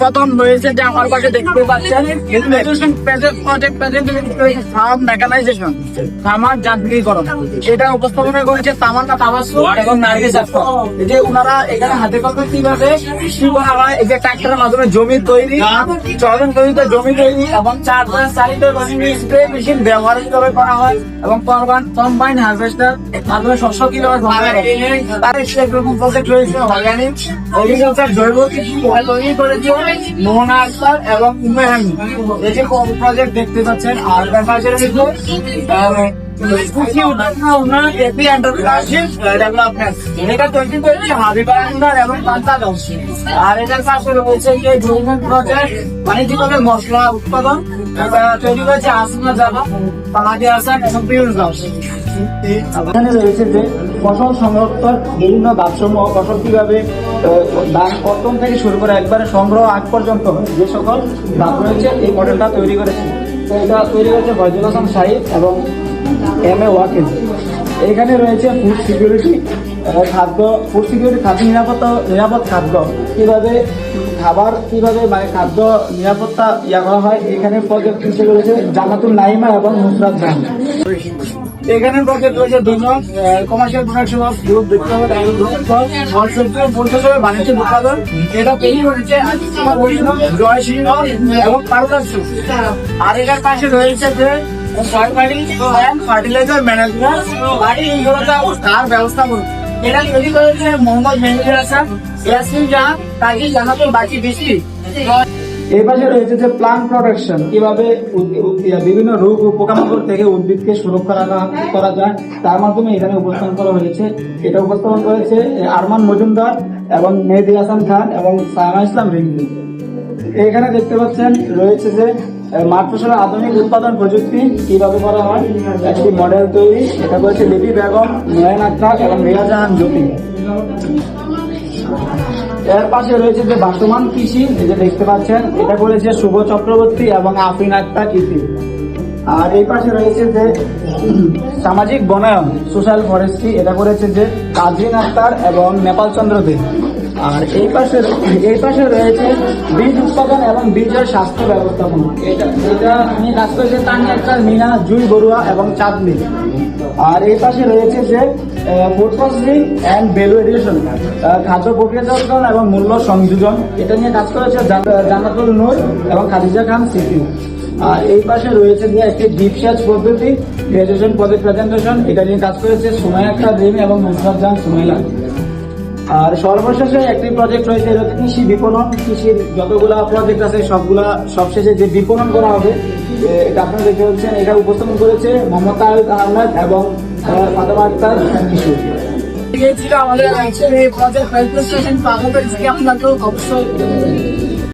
প্রথম রয়েছে যে আমার পাশে দেখতে পাচ্ছেন খামার যান্ত্রিকীকরণ। এটা উপস্থাপনা করেছে এবং যে ওনারা এখানে হাতে কলমে কীভাবে এই যে ট্রাক্টরের মাধ্যমে জমি তৈরি, চলন তৈরিতে জমি তৈরি এবং চার চারিত স্প্রে মেশিন ব্যবহার কীভাবে করা হয় এবং কম্বাইন কম্বাইন হারভেস্টার, মাধ্যমে শস্য হয়। তার একরকম প্রজেক্ট রয়েছে অর্গানিক এগ্রিকালচার জৈব তৈরি করেছে মোহনা আক্তার এবং এই যে প্রজেক্ট দেখতে পাচ্ছেন আর এটা এবং বাংলাদেশ আর এটার পাশে রয়েছে প্রজেক্ট বাণিজ্যিকভাবে মশলা উৎপাদন তৈরি করেছে আসমা জামা পাহাড়ি আসান এবং পিউর গাছ এখানে রয়েছে যে ফসল সংরক্ষণ, বিভিন্ন ভারসাম্য ফসল কীভাবে ধান কর্তন থেকে শুরু করে একবারে সংগ্রহ আগ পর্যন্ত যে সকল ধাপ রয়েছে, এই মডেলটা তৈরি করেছে। তো এটা তৈরি করেছে ফজল হাসান সাহিদ এবং এম এ ওয়াকিল। এখানে রয়েছে ফুড সিকিউরিটি খাদ্য ফুড সিকিউরিটি খাদ্য নিরাপত্তা, নিরাপদ খাদ্য। কীভাবে খাবার, কীভাবে মানে খাদ্য নিরাপত্তা ইয়া করা হয়, এখানে হিসেবে রয়েছে জামাতুল নাইমা এবং নুসরাত জাহান এখানে প্রজেক্ট রয়েছে দুজন কমার্শিয়াল প্রোডাকশন অফ গ্রুপ দেখতে হবে পরিষেবা বাণিজ্য উৎপাদন। এটা তৈরি করেছে জয় এবং পারুদাস আর এটার পাশে রয়েছে যে ফার্টিলাইজার ম্যানেজমেন্ট বাড়ি তার ব্যবস্থা করুন। এটা তৈরি করেছে মোহাম্মদ মেহমুদুল হাসান জাহান, তাকে জানাতো বাকি বেশি এই পাশে রয়েছে যে প্লান্ট প্রোটেকশন কীভাবে বিভিন্ন রোগ পোকামাকড় থেকে উদ্ভিদকে সুরক্ষা রাখা করা যায়, তার মাধ্যমে এখানে উপস্থাপন করা হয়েছে। এটা উপস্থাপন করেছে আরমান মজুমদার এবং মেহেদি হাসান খান এবং সায়মা ইসলাম রিঙ্কি এখানে দেখতে পাচ্ছেন, রয়েছে যে মাঠ ফসলের আধুনিক উৎপাদন প্রযুক্তি, কীভাবে করা হয়, একটি মডেল তৈরি, এটা করেছে লিপি বেগম, নয়ন আক্তার এবং রিয়া জাহান জ্যোতি। এর পাশে রয়েছে যে বর্তমান কৃষি যে দেখতে পাচ্ছেন, এটা করেছে শুভ চক্রবর্তী এবং আফিন আক্তার ইতি আর এই পাশে রয়েছে যে সামাজিক বনায়ন, সোশ্যাল ফরেস্ট্রি, এটা করেছে যে কাজিন আক্তার এবং নেপাল চন্দ্র দে আর এই পাশে এই পাশে রয়েছে বীজ উৎপাদন এবং বীজের স্বাস্থ্য ব্যবস্থাপনা। এটা আমি কাজ করেছি আক্তার মিনা জুই বড়ুয়া এবং চাঁদনি। আর এই পাশে রয়েছে যে প্রসেসিং অ্যান্ড ভ্যালু এডিশন খাদ্য প্রক্রিয়াজাতকরণ এবং মূল্য সংযোজন। এটা নিয়ে কাজ করেছে জান- জান্নাতুল নূর এবং খাদিজা খান সিপি আর এই পাশে রয়েছে যে একটি ডিপ সেচ পদ্ধতি গ্রাজুয়েশন প্রজেক্ট প্রেজেন্টেশন এটা নিয়ে কাজ করেছে সুমাই আক্তার রিম এবং নুসরাত জাহান সুমাইলা। আর সর্বশেষে একটি প্রজেক্ট রয়েছে, এটা কৃষি বিপণন। কৃষির যতগুলা প্রজেক্ট আছে, সবগুলা সবশেষে যে বিপণন করা হবে এটা আপনারা দেখতে পাচ্ছেন, এটা উপস্থাপন করেছে মমতা আহমেদ এবং ফাতেমা আক্তার কিশোর। আমাদের অ্যাকচুয়ালি এই প্রজেক্ট প্রেজেন্টেশন আপনাদের আপনাকেও অবশ্যই